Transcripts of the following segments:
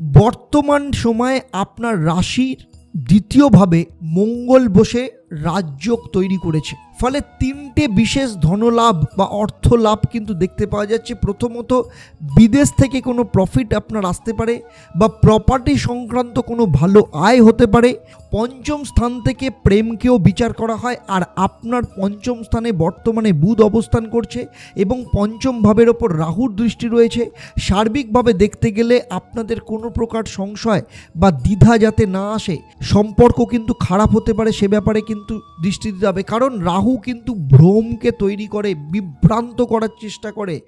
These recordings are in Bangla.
বর্তমান সময়ে আপনার রাশির দ্বিতীয়ভাবে মঙ্গল বসে রাজযোগ তৈরি করেছে। ফলে তিনটে বিশেষ ধনলাভ বা অর্থ লাভ কিন্তু দেখতে পাওয়া যাচ্ছে। প্রথমত, বিদেশ থেকে কোনো প্রফিট আপনার আসতে পারে বা প্রপার্টি সংক্রান্ত কোনো ভালো আয় হতে পারে। পঞ্চম স্থান থেকে প্রেমকেও বিচার করা হয় আর আপনার পঞ্চম স্থানে বর্তমানে বুধ অবস্থান করছে এবং পঞ্চম ভাবের ওপর রাহুর দৃষ্টি রয়েছে। সার্বিকভাবে দেখতে গেলে আপনাদের কোনো প্রকার সংশয় বা দ্বিধা যাতে না আসে, সম্পর্ক কিন্তু খারাপ হতে পারে সে ব্যাপারে কিন্তু দৃষ্টি দিতে হবে। কারণ রাহু কিন্তু ভ্রমকে তৈরি করে বিভ্রান্ত করার চেষ্টা করে।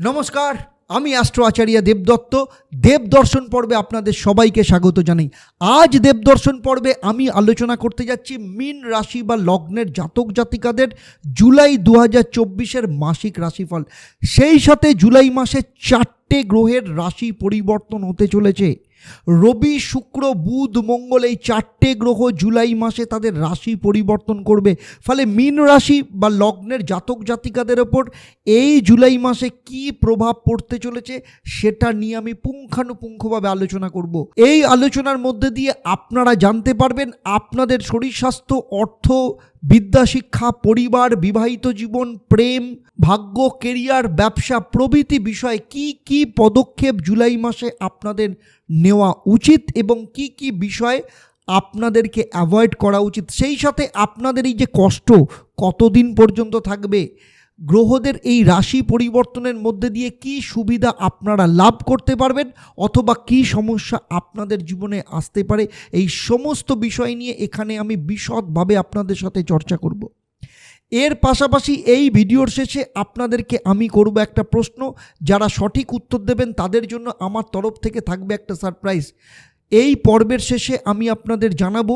নমস্কার। আমি অ্যাস্ট্রো আচার্য দেবদত্ত দেবদর্শন পর্বে আপনাদের সবাইকে স্বাগত জানাই। আজ দেবদর্শন পর্বে আমি আলোচনা করতে যাচ্ছি মিন রাশি বা লগ্নের জাতক জাতিকাদের জুলাই দু হাজার মাসিক রাশিফল। সেই সাথে জুলাই মাসে চারটে গ্রহের রাশি পরিবর্তন হতে চলেছে। রবি, শুক্র, বুধ, মঙ্গল এই চারটে গ্রহ জুলাই মাসে তাদের রাশি পরিবর্তন করবে। ফলে মীন রাশি বা লগ্নের জাতক জাতিকাদের ওপর এই জুলাই মাসে কি প্রভাব পড়তে চলেছে সেটা নিয়ে আমি পুঙ্খানুপুঙ্খভাবে আলোচনা করব। এই আলোচনার মধ্যে দিয়ে আপনারা জানতে পারবেন আপনাদের শরীর স্বাস্থ্য, অর্থ, বিদ্যা, শিক্ষা, পরিবার, বিবাহিত জীবন, প্রেম ভাগ্য কেরিয়ার ব্যবসা, প্রভৃতি বিষয়ে কি কি পদক্ষেপ জুলাই মাসে আপনাদের নেওয়া উচিত এবং কি কি বিষয় আপনাদেরকে অ্যাভয়েড করা উচিত? সেই সাথে আপনাদের এই যে কষ্ট, কতদিন পর্যন্ত থাকবে? গ্রহদের এই রাশি পরিবর্তনের মধ্যে দিয়ে কি সুবিধা আপনারা লাভ করতে পারবেন অথবা কি সমস্যা আপনাদের জীবনে আসতে পারে? এই সমস্ত বিষয় নিয়ে এখানে আমি বিশদভাবে আপনাদের সাথে চর্চা করব। এর পাশাপাশি এই ভিডিওর শেষে আপনাদেরকে আমি করব একটা প্রশ্ন। যারা সঠিক উত্তর দেবেন, তাদের জন্য আমার তরফ থেকে থাকবে একটা সারপ্রাইজ। এই পর্বের শেষে আমি আপনাদের জানাব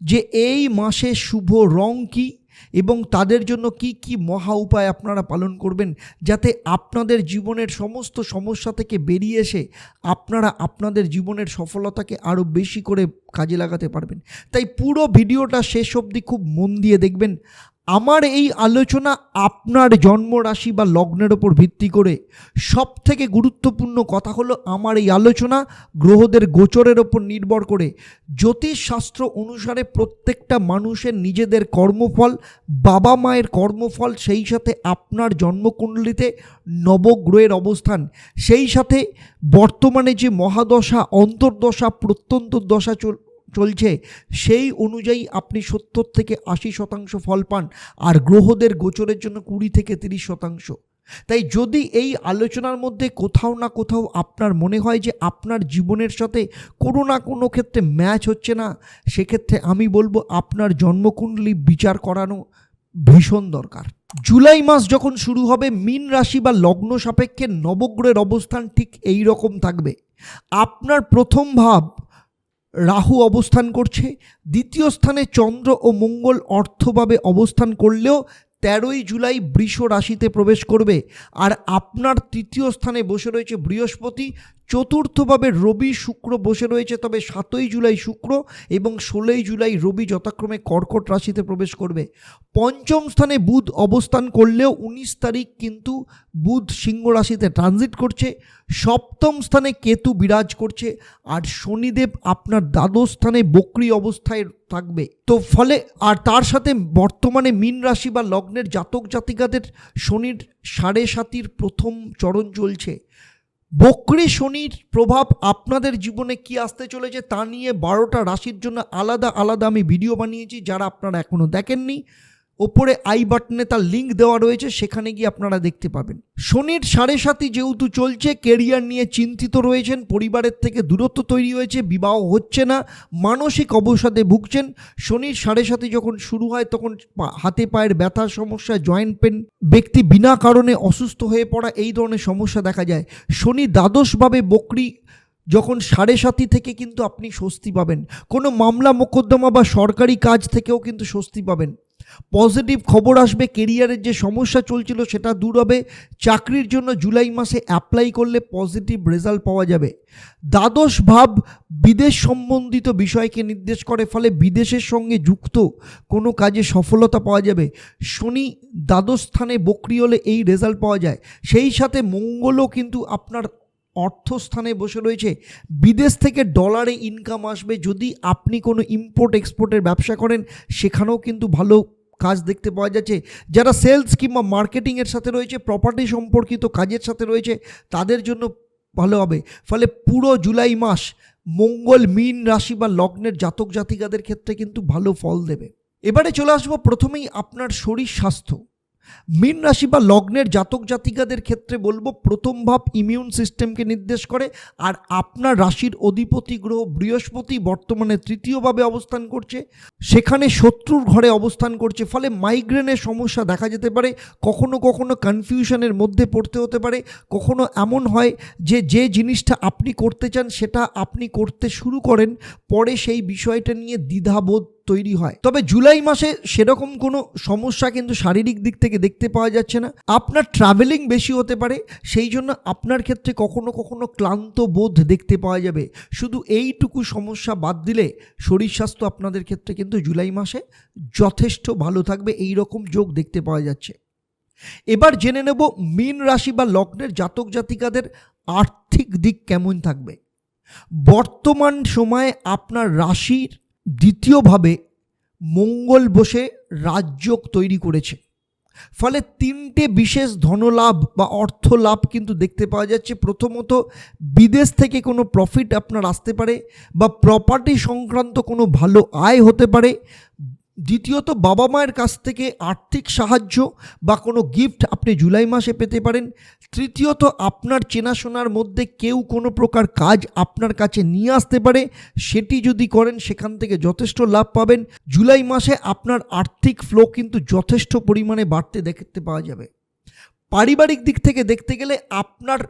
যে এই মাসে শুভ রং কী এবং তাদের জন্য কি কি মহা উপায় আপনারা পালন করবেন, যাতে আপনাদের জীবনের সমস্ত সমস্যা থেকে বেরিয়ে এসে আপনারা আপনাদের জীবনের সফলতাকে আরও বেশি করে কাজে লাগাতে পারবেন। তাই পুরো ভিডিওটা শেষ অবধি খুব মন দিয়ে দেখবেন। আমার এই আলোচনা আপনার জন্মরাশি বা লগ্নের ওপর ভিত্তি করে। সব থেকে গুরুত্বপূর্ণ কথা হলো আমার এই আলোচনা গ্রহদের গোচরের ওপর নির্ভর করে। জ্যোতিষশাস্ত্র অনুসারে প্রত্যেকটা মানুষের নিজেদের কর্মফল, বাবা মায়ের কর্মফল, সেই সাথে আপনার জন্মকুণ্ডলিতে নবগ্রহের অবস্থান, সেই সাথে বর্তমানে যে মহাদশা, অন্তর্দশা প্রত্যন্ত দশা চল চলছে, সেই অনুযায়ী আপনি সত্তর থেকে আশি শতাংশ ফল পান আর গ্রহদের গোচরের জন্য কুড়ি থেকে তিরিশ শতাংশ। তাই যদি এই আলোচনার মধ্যে কোথাও না কোথাও আপনার মনে হয় যে আপনার জীবনের সাথে কোনো না কোনো ক্ষেত্রে ম্যাচ হচ্ছে না, সেক্ষেত্রে আমি বলব আপনার জন্মকুণ্ডলী বিচার করানো ভীষণ দরকার। জুলাই মাস যখন শুরু হবে, মীন রাশি বা লগ্ন সাপেক্ষে নবগ্রহের অবস্থান ঠিক এই রকম থাকবে। আপনার প্রথম ভাব রাহু অবস্থান করছে। দ্বিতীয় স্থানে চন্দ্র ও মঙ্গল অর্থভাবে অবস্থান করলেও তেরোই জুলাই বৃষ রাশিতে প্রবেশ করবে। আর আপনার তৃতীয় স্থানে বসে রয়েছে বৃহস্পতি চতুর্থভাবে রবি শুক্র বসে রয়েছে, তবে সাতই জুলাই শুক্র এবং ষোলোই জুলাই রবি যথাক্রমে কর্কট রাশিতে প্রবেশ করবে। পঞ্চম স্থানে বুধ অবস্থান করলেও উনিশ তারিখ কিন্তু বুধ সিংহ রাশিতে ট্রানজিট করছে। সপ্তম স্থানে কেতু বিরাজ করছে আর শনিদেব আপনার দ্বাদশ স্থানে বক্রি অবস্থায় থাকবে। তো ফলে, আর তার সাথে বর্তমানে মীন রাশি বা লগ্নের জাতক জাতিকাদের শনির সাড়ে সাতির প্রথম চরণ চলছে। বক্রি শনির প্রভাব আপনাদের জীবনে কি আসতে চলেছে তা নিয়ে বারোটা রাশির জন্য আলাদা আলাদা আমি ভিডিও বানিয়েছি, যারা আপনারা এখনও দেখেননি। ওপরে আই বাটনে তার লিঙ্ক দেওয়া রয়েছে, সেখানে গিয়ে আপনারা দেখতে পাবেন। শনির সাড়ে সাতি যেহেতু চলছে, কেরিয়ার নিয়ে চিন্তিত রয়েছেন, পরিবারের থেকে দূরত্ব তৈরি হয়েছে, বিবাহ হচ্ছে না, মানসিক অবসাদে ভুগছেন। শনির সাড়ে সাতি যখন শুরু হয়, তখন হাতে পায়ের ব্যথার সমস্যা, জয়েন্ট পেন, ব্যক্তি বিনা কারণে অসুস্থ হয়ে পড়া, এই ধরনের সমস্যা দেখা যায়। শনি দ্বাদশভাবে বকরি, যখন সাড়ে সাতি থেকে কিন্তু আপনি স্বস্তি পাবেন। কোনো মামলা, মোকদ্দমা বা সরকারি কাজ থেকেও কিন্তু স্বস্তি পাবেন। পজিটিভ খবর আসবে কেরিয়ারের যে সমস্যা চলছিল সেটা দূর হবে। চাকরির জন্য জুলাই মাসে অ্যাপ্লাই করলে পজিটিভ রেজাল্ট পাওয়া যাবে। দ্বাদশ ভাব বিদেশ সম্বন্ধিত বিষয়কে নির্দেশ করে, ফলে বিদেশের সঙ্গে যুক্ত কোনো কাজে সফলতা পাওয়া যাবে। শনি দ্বাদশ স্থানে বকরি হলে এই রেজাল্ট পাওয়া যায়। সেই সাথে মঙ্গলও কিন্তু আপনার অর্থস্থানে বসে রয়েছে। বিদেশ থেকে ডলারে ইনকাম আসবে। যদি আপনি কোনো ইম্পোর্ট এক্সপোর্টের ব্যবসা করেন, সেখানেও কিন্তু ভালো কাজ দেখতে পাওয়া যাচ্ছে। যারা সেলস কিংবা মার্কেটিংয়ের সাথে রয়েছে প্রপার্টি সম্পর্কিত কাজের সাথে রয়েছে, তাদের জন্য ভালো হবে। ফলে পুরো জুলাই মাস মঙ্গল, মীন রাশি বা লগ্নের জাতক জাতিকাদের ক্ষেত্রে কিন্তু ভালো ফল দেবে। এবারে চলে আসব প্রথমেই আপনার শরীর স্বাস্থ্য। মীন রাশি বা লগ্নের জাতক জাতিকাদের ক্ষেত্রে বলব প্রথম ভাব ইমিউন সিস্টেমকে নির্দেশ করে, আর আপনার রাশির অধিপতি গ্রহ বৃহস্পতি বর্তমানে তৃতীয়ভাবে অবস্থান করছে, সেখানে শত্রুর ঘরে অবস্থান করছে, ফলে মাইগ্রেনের সমস্যা দেখা যেতে পারে, কখনো কখনো কনফিউশনের মধ্যে পড়তে হতে পারে, কখনো এমন হয় যে যে জিনিসটা আপনি করতে চান সেটা আপনি করতে শুরু করেন, পরে সেই বিষয়টা নিয়ে দ্বিধাবোধ তৈরি হয়। তবে জুলাই মাসে সেরকম কোনো সমস্যা কিন্তু শারীরিক দিক থেকে দেখতে পাওয়া যাচ্ছে না। আপনার ট্রাভেলিং বেশি হতে পারে, সেই জন্য আপনার ক্ষেত্রে কখনো কখনো ক্লান্ত বোধ দেখতে পাওয়া যাবে। শুধু এইটুকু সমস্যা বাদ দিলে শরীর স্বাস্থ্য আপনাদের ক্ষেত্রে কিন্তু জুলাই মাসে যথেষ্ট ভালো থাকবে এই রকম যোগ দেখতে পাওয়া যাচ্ছে। এবার জেনে নেব মীন রাশি বা লগ্নের জাতক জাতিকাদের আর্থিক দিক কেমন থাকবে। বর্তমান সময়ে আপনার রাশির দ্বিতীয়ভাবে মঙ্গল বসে রাজযোগ তৈরি করেছে। ফলে তিনটে বিশেষ ধনলাভ বা অর্থ লাভ কিন্তু দেখতে পাওয়া যাচ্ছে। প্রথমত, বিদেশ থেকে কোনো প্রফিট আপনার আসতে পারে বা প্রপার্টি সংক্রান্ত কোনো ভালো আয় হতে পারে। দ্বিতীয়ত, বাবা মায়ের কাছ থেকে আর্থিক সাহায্য বা কোনো গিফট আপনি জুলাই মাসে পেতে পারেন। তৃতীয়ত, আপনার চেনাশোনার মধ্যে কেউ কোনো প্রকার কাজ আপনার কাছে নিয়ে আসতে পারে। সেটি যদি করেন, সেখান থেকে যথেষ্ট লাভ পাবেন। জুলাই মাসে আপনার আর্থিক ফ্লো কিন্তু যথেষ্ট পরিমাণে বাড়তে দেখতে পাওয়া যাবে। পারিবারিক দিক থেকে দেখতে গেলে আপনার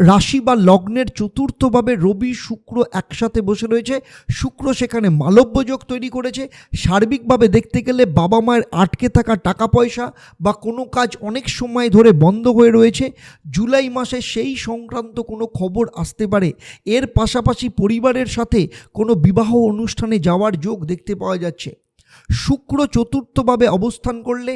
রাশি বা লগ্নের চতুর্থভাবে রবি, শুক্র একসাথে বসে রয়েছে। শুক্র সেখানে মালব্যযোগ তৈরি করেছে। সার্বিকভাবে দেখতে গেলে বাবা মায়ের আটকে থাকা টাকা পয়সা বা কোনো কাজ অনেক সময় ধরে বন্ধ হয়ে রয়েছে। জুলাই মাসে সেই সংক্রান্ত কোনো খবর আসতে পারে। এর পাশাপাশি পরিবারের সাথে কোনো বিবাহ অনুষ্ঠানে যাওয়ার যোগ দেখতে পাওয়া যাচ্ছে। শুক্র চতুর্থভাবে অবস্থান করলে,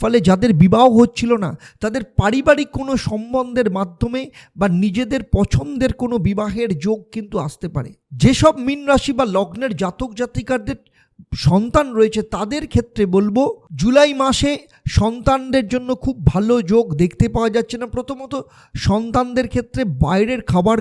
ফলে যাদের বিবাহ হচ্ছিল না, তাদের পারিবারিক কোনো সম্বন্ধের মাধ্যমে বা নিজেদের পছন্দের কোনো বিবাহের যোগ কিন্তু আসতে পারে। যেসব মীন রাশি বা লগ্নের জাতক জাতিকারদের সন্তান রয়েছে, তাদের ক্ষেত্রে বলব, জুলাই মাসে সন্তানদের জন্য খুব ভালো যোগ দেখতে পাওয়া যাচ্ছে না। প্রথমত, সন্তানদের ক্ষেত্রে বাইরের খাবার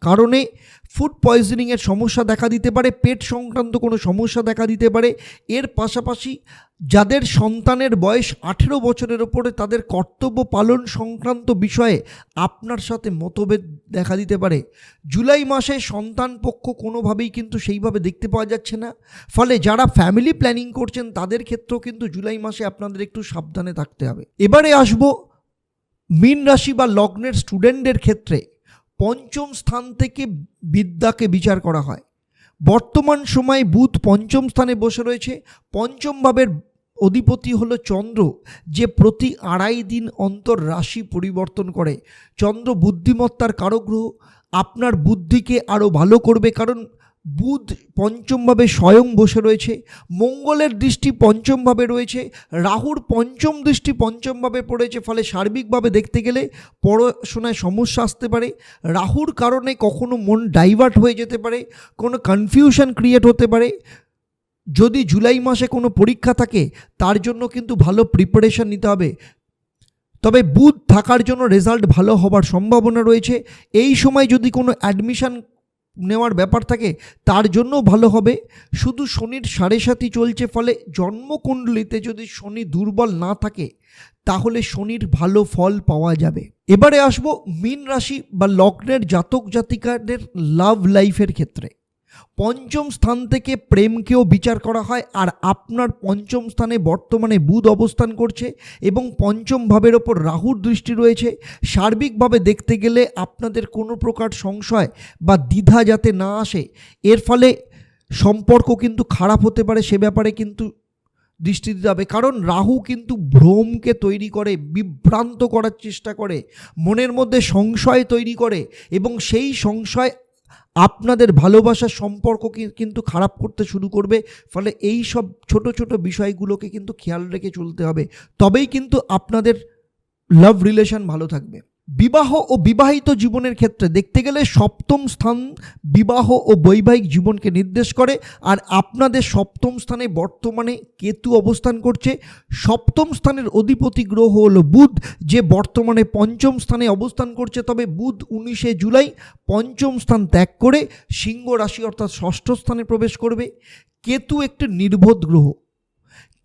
কারণে ফুড পয়জনিংয়ের সমস্যা দেখা দিতে পারে, পেট সংক্রান্ত কোনো সমস্যা দেখা দিতে পারে। এর পাশাপাশি যাদের সন্তানের বয়স আঠেরো বছরের ওপরে, তাদের কর্তব্য পালন সংক্রান্ত বিষয়ে আপনার সাথে মতভেদ দেখা দিতে পারে। জুলাই মাসে সন্তান পক্ষ কোনোভাবেই কিন্তু সেইভাবে দেখতে পাওয়া যাচ্ছে না। ফলে যারা ফ্যামিলি প্ল্যানিং করছেন, তাদের ক্ষেত্রেও কিন্তু জুলাই মাসে আপনাদের একটু সাবধানে থাকতে হবে। এবারে আসব মীন রাশি বা লগ্নের স্টুডেন্টদের ক্ষেত্রে। পঞ্চম স্থান থেকে বিদ্যাকে বিচার করা হয়। বর্তমান সময়ে বুধ পঞ্চম স্থানে বসে রয়েছে। পঞ্চম ভাবের অধিপতি হল চন্দ্র, যে প্রতি আড়াই দিন অন্তর রাশি পরিবর্তন করে। চন্দ্র বুদ্ধিমত্তার কারগ্রহ আপনার বুদ্ধিকে আরও ভালো করবে কারণ বুধ পঞ্চমভাবে স্বয়ং বসে রয়েছে, মঙ্গলের দৃষ্টি পঞ্চমভাবে রয়েছে, রাহুর পঞ্চম দৃষ্টি পঞ্চমভাবে পড়েছে, ফলে সার্বিকভাবে দেখতে গেলে পড়াশোনায় সমস্যা আসতে পারে, রাহুর কারণে কখনো মন ডাইভার্ট হয়ে যেতে পারে, কোনো কনফিউশন ক্রিয়েট হতে পারে, যদি জুলাই মাসে কোনো পরীক্ষা থাকে, তার জন্য কিন্তু ভালো প্রিপারেশন নিতে হবে। তবে বুধ থাকার জন্য রেজাল্ট ভালো হবার সম্ভাবনা রয়েছে, এই সময় যদি কোনো অ্যাডমিশন নেওয়ার ব্যাপার থাকে, তার জন্য ভালো হবে। শুধু শনির সাড়ে সাথী চলছে, ফলে জন্মকুণ্ডলিতে যদি শনি দুর্বল না থাকে, তাহলে শনির ভালো ফল পাওয়া যাবে। এবারে আসব মীন রাশি বা লগ্নের জাতক জাতিকাদের লাভ লাইফের ক্ষেত্রে। পঞ্চম স্থান থেকে প্রেমকেও বিচার করা হয়, আর আপনার পঞ্চম স্থানে বর্তমানে বুধ অবস্থান করছে এবং পঞ্চম ভাবের ওপর রাহুর দৃষ্টি রয়েছে। সার্বিকভাবে দেখতে গেলে আপনাদের কোনো প্রকার সংশয় বা দ্বিধা যাতে না আসে, এর ফলে সম্পর্ক কিন্তু খারাপ হতে পারে, সে ব্যাপারে কিন্তু দৃষ্টি দিতে হবে। কারণ রাহু কিন্তু ভ্রমকে তৈরি করে, বিভ্রান্ত করার চেষ্টা করে, মনের মধ্যে সংশয় তৈরি করে এবং সেই সংশয় আপনাদের ভালোবাসার সম্পর্ক কিন্তু খারাপ করতে শুরু করবে? ফলে এই সব ছোট ছোট বিষয়গুলোকে কিন্তু খেয়াল রেখে চলতে হবে। তবেই কিন্তু আপনাদের লাভ রিলেশন ভালো থাকবে। বিবাহ ও বিবাহিত জীবনের ক্ষেত্রে দেখতে গেলে সপ্তম স্থান বিবাহ ও বৈবাহিক জীবনকে নির্দেশ করে। আর আপনাদের সপ্তম স্থানে বর্তমানে কেতু অবস্থান করছে। সপ্তম স্থানের অধিপতি গ্রহ হলো বুধ, যে বর্তমানে পঞ্চম স্থানে অবস্থান করছে। তবে বুধ উনিশে জুলাই পঞ্চম স্থান ত্যাগ করে সিংহ রাশি অর্থাৎ ষষ্ঠ স্থানে প্রবেশ করবে। কেতু একটি নির্বোধ গ্রহ।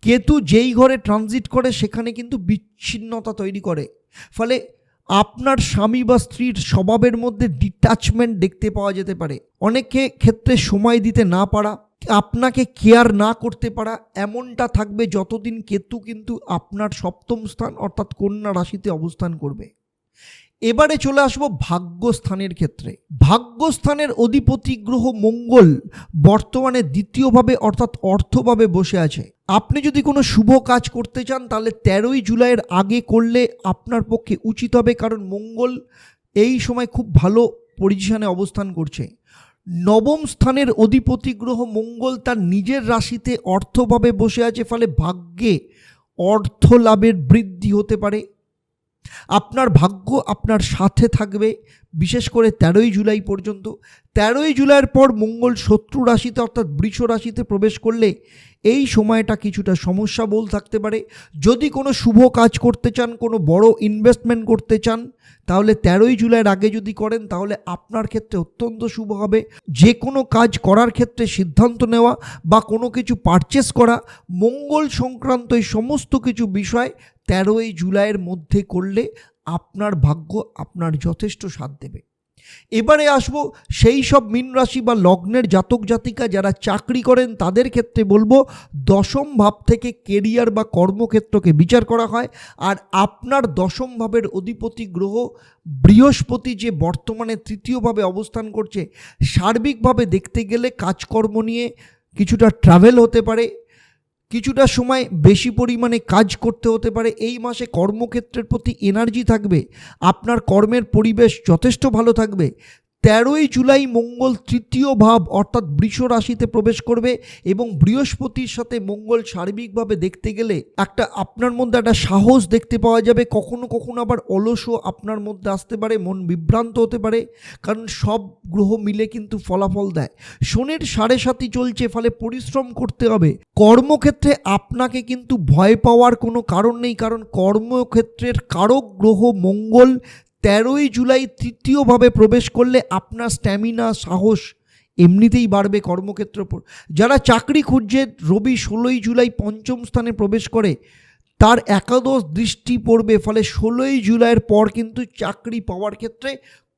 কেতু যেই ঘরে ট্রানজিট করে, সেখানে কিন্তু বিচ্ছিন্নতা তৈরি করে। ফলে আপনার স্বামী বা স্ত্রীর স্বভাবের মধ্যে ডিটাচমেন্ট দেখতে পাওয়া যেতে পারে। অনেকে ক্ষেত্রে সময় দিতে না পারা, আপনাকে কেয়ার না করতে পারা, এমনটা থাকবে যতদিন কেতু কিন্তু আপনার সপ্তম স্থান অর্থাৎ কন্যা রাশিতে অবস্থান করবে। এবারে চলে আসব ভাগ্যস্থানের ক্ষেত্রে। ভাগ্যস্থানের অধিপতি গ্রহ মঙ্গল বর্তমানে দ্বিতীয়ভাবে অর্থাৎ অর্থভাবে বসে আছে। আপনি যদি কোনো শুভ কাজ করতে চান, তাহলে তেরোই জুলাইয়ের আগে করলে আপনার পক্ষে উচিত হবে, কারণ মঙ্গল এই সময় খুব ভালো পজিশনে অবস্থান করছে। নবম স্থানের অধিপতি গ্রহ মঙ্গল তার নিজের রাশিতে অর্থভাবে বসে আছে, ফলে ভাগ্যে অর্থ লাভের বৃদ্ধি হতে পারে। আপনার ভাগ্য আপনার সাথে থাকবে। বিশেষ করে তেরোই জুলাই পর্যন্ত। তেরোই জুলাইয়ের পর মঙ্গল শত্রু রাশিতে অর্থাৎ বৃষ রাশিতে প্রবেশ করলে এই সময়টা কিছুটা সমস্যা বল থাকতে পারে। যদি কোনো শুভ কাজ করতে চান, কোনো বড় ইনভেস্টমেন্ট করতে চান, তাহলে তেরোই জুলাইয়ের আগে যদি করেন, তাহলে আপনার ক্ষেত্রে অত্যন্ত শুভ হবে। যে কোনো কাজ করার ক্ষেত্রে সিদ্ধান্ত নেওয়া বা কোনো কিছু পারচেস করা, মঙ্গল সংক্রান্ত এই সমস্ত কিছু বিষয় তেরোই জুলাইয়ের মধ্যে করলে আপনার ভাগ্য আপনার যথেষ্ট সাথ দেবে। এবারে আসব সেই সব মীন রাশি বা লগ্নের জাতক জাতিকা যারা চাকরি করেন, তাদের ক্ষেত্রে বলব দশম ভাব থেকে কেরিয়ার বা কর্মক্ষেত্রকে বিচার করা হয়। আর আপনার দশম ভাবের অধিপতি গ্রহ বৃহস্পতি যে বর্তমানে তৃতীয়ভাবে অবস্থান করছে, সার্বিকভাবে দেখতে গেলে কাজকর্ম নিয়ে কিছুটা ট্রাভেল হতে পারে। কিছুটা সময় বেশি পরিমাণে কাজ করতে হতে পারে। এই মাসে কর্মক্ষেত্রের প্রতি এনার্জি থাকবে। আপনার কর্মের পরিবেশ যথেষ্ট ভালো থাকবে। তেরোই জুলাই মঙ্গল তৃতীয় ভাব, অর্থাৎ বৃষ রাশিতে প্রবেশ করবে এবং বৃহস্পতির সাথে মঙ্গল সার্বিকভাবে দেখতে গেলে একটা আপনার মধ্যে একটা সাহস দেখতে পাওয়া যাবে। কখনো কখনো আবার অলসও আপনার মধ্যে আসতে পারে, মন বিভ্রান্ত হতে পারে, কারণ সব গ্রহ মিলে কিন্তু ফলাফল দেয়। শনির সাড়ে সাতই চলছে, ফলে পরিশ্রম করতে হবে। কর্মক্ষেত্রে আপনাকে কিন্তু ভয় পাওয়ার কোনো কারণ নেই, কারণ কর্মক্ষেত্রের কারক গ্রহ মঙ্গল তেরোই জুলাই তৃতীয়ভাবে প্রবেশ করলে আপনার স্ট্যামিনা সাহস এমনিতেই বাড়বে কর্মক্ষেত্র পর যারা চাকরি খুঁজছে, রবি ষোলোই জুলাই পঞ্চম স্থানে প্রবেশ করে, তার একাদশ দৃষ্টি পড়বে। ফলে ষোলোই জুলাইয়ের পর কিন্তু চাকরি পাওয়ার ক্ষেত্রে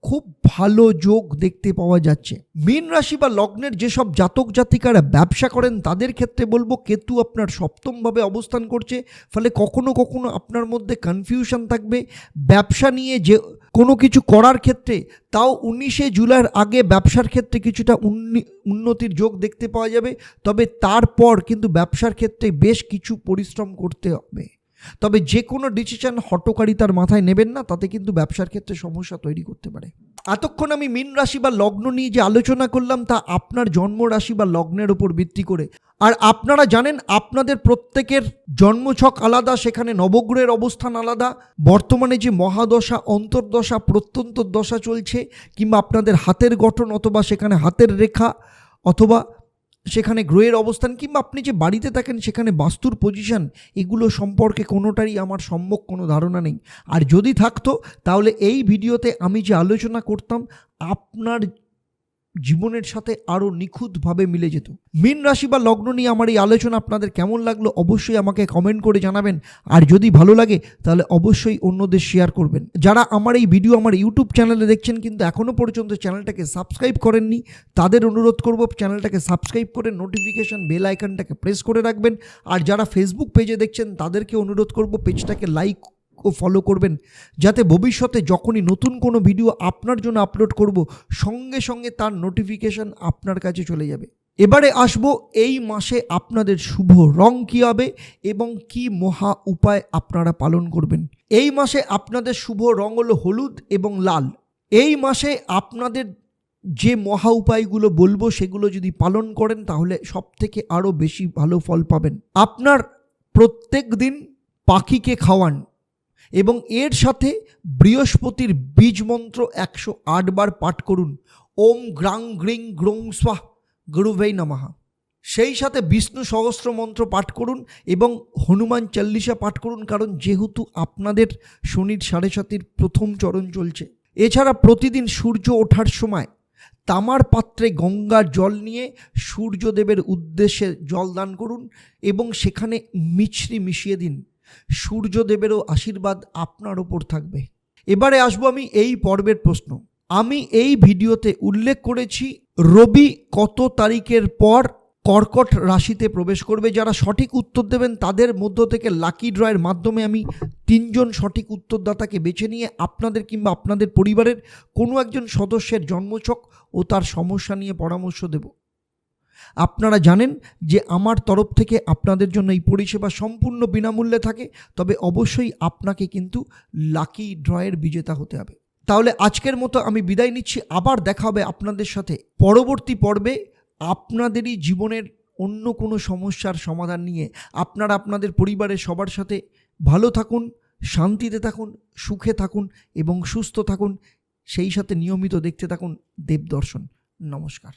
খুব ভালো যোগ দেখতে পাওয়া যাচ্ছে। মীন রাশি বা লগ্নের যেসব জাতক জাতিকারা ব্যবসা করেন, তাদের ক্ষেত্রে বলব কেতু আপনার সপ্তমভাবে অবস্থান করছে। ফলে কখনো কখনো আপনার মধ্যে কনফিউশন থাকবে। ব্যবসা নিয়ে যে কোনো কিছু করার ক্ষেত্রে, তাও উনিশে জুলাইয়ের আগে ব্যবসার ক্ষেত্রে কিছুটা উন্নি- উন্নতির যোগ দেখতে পাওয়া যাবে। তবে তারপর কিন্তু ব্যবসার ক্ষেত্রে বেশ কিছু পরিশ্রম করতে হবে। তবে যে কোনো ডিসিশন হটকারিতার মাথায় নেবেন না, তাতে কিন্তু ব্যবসার ক্ষেত্রে সমস্যা তৈরি করতে পারে। এতক্ষণ আমি মীন রাশি বা লগ্ন নিয়ে যে আলোচনা করলাম, তা আপনার জন্ম রাশি বা লগ্নের উপর ভিত্তি করে। আর আপনারা জানেন, আপনাদের প্রত্যেকের জন্মছক আলাদা, সেখানে নবগ্রহের অবস্থান আলাদা। বর্তমানে যে মহাদশা, অন্তর্দশা প্রত্যন্তর দশা চলছে, কিংবা আপনাদের হাতের গঠন অথবা সেখানে হাতের রেখা, অথবা সেখানে গ্রহের অবস্থান কিংবা আপনি যে বাড়িতে থাকেন, সেখানে বাস্তুর পজিশন এগুলো সম্পর্কে কোনোটারই আমার সম্যক কোনো ধারণা নেই। আর যদি থাকতো, তাহলে এই ভিডিওতে আমি যে আলোচনা করতাম, আপনার জীবনের সাথে আরও নিখুঁতভাবে মিলে যেত। মীন রাশি বা লগ্ন নিয়ে আমার এই আলোচনা আপনাদের কেমন লাগল অবশ্যই আমাকে কমেন্ট করে জানাবেন। আর যদি ভালো লাগে, তাহলে অবশ্যই অন্যদের শেয়ার করবেন। যারা আমার এই ভিডিও আমার ইউটিউব চ্যানেলে দেখছেন কিন্তু এখনও পর্যন্ত চ্যানেলটাকে সাবস্ক্রাইব করেননি, তাদের অনুরোধ করব চ্যানেলটাকে সাবস্ক্রাইব করে নোটিফিকেশন বেল আইকনটাকে প্রেস করে রাখবেন। আর যারা ফেসবুক পেজে দেখছেন, তাদেরকে অনুরোধ করব পেজটাকে লাইক ও ফলো করবেন। যাতে ভবিষ্যতে যখনই নতুন কোনো ভিডিও আপনার জন্য আপলোড করব, সঙ্গে সঙ্গে তার নোটিফিকেশন আপনার কাছে চলে যাবে। এবারে আসব, এই মাসে আপনাদের শুভ রং কী হবে এবং কি মহা উপায় আপনারা পালন করবেন। এই মাসে আপনাদের শুভ রং হলো হলুদ এবং লাল। এই মাসে আপনাদের যে মহা উপায়গুলো বলব, সেগুলো যদি পালন করেন, তাহলে সব থেকে আরও বেশি ভালো ফল পাবেন। আপনার প্রত্যেক দিন পাখিকে খাওয়ান। এবং এর সাথে বৃহস্পতির বীজ মন্ত্র একশো বার পাঠ করুন। ওম গ্রাং গ্রিং গ্রং স্বাহ গুরুভেই নমঃ। সেই সাথে বিষ্ণু সহস্র মন্ত্র পাঠ করুন এবং হনুমান চল্লিশা পাঠ করুন, কারণ যেহেতু আপনাদের শনির সাড়ে সাতির প্রথম চরণ চলছে। এছাড়া প্রতিদিন সূর্য ওঠার সময় তামার পাত্রে গঙ্গার জল নিয়ে সূর্যদেবের উদ্দেশ্যে জল দান করুন এবং সেখানে মিছরি মিশিয়ে দিন। সূর্যদেবেরও আশীর্বাদ আপনার ওপর থাকবে। এবারে আসব আমি এই পর্বের প্রশ্ন। আমি এই ভিডিওতে উল্লেখ করেছি রবি কত তারিখের পর কর্কট রাশিতে প্রবেশ করবে। যারা সঠিক উত্তর দেবেন, তাদের মধ্য থেকে লাকি ড্রয়ের মাধ্যমে আমি তিনজন সঠিক উত্তরদাতাকে বেছে নিয়ে আপনাদের কিংবা আপনাদের পরিবারের কোনো একজন সদস্যের জন্মছক ও তার সমস্যা নিয়ে পরামর্শ দেব। আপনারা জানেন যে আমার তরফ থেকে আপনাদের জন্য এই পরিষেবা সম্পূর্ণ বিনামূল্যে থাকে, তবে অবশ্যই আপনাকে কিন্তু লাকি ড্রয়ের বিজেতা হতে হবে। তাহলে আজকের মতো আমি বিদায় নিচ্ছি, আবার দেখা হবে আপনাদের সাথে। পরবর্তী পর্বে আপনাদেরই জীবনের অন্য কোনো সমস্যার সমাধান নিয়ে আপনারা আপনাদের পরিবারের সবার সাথে ভালো থাকুন, শান্তিতে থাকুন, সুখে থাকুন এবং সুস্থ থাকুন, সেই সাথে নিয়মিত দেখতে থাকুন দেবদর্শন। নমস্কার।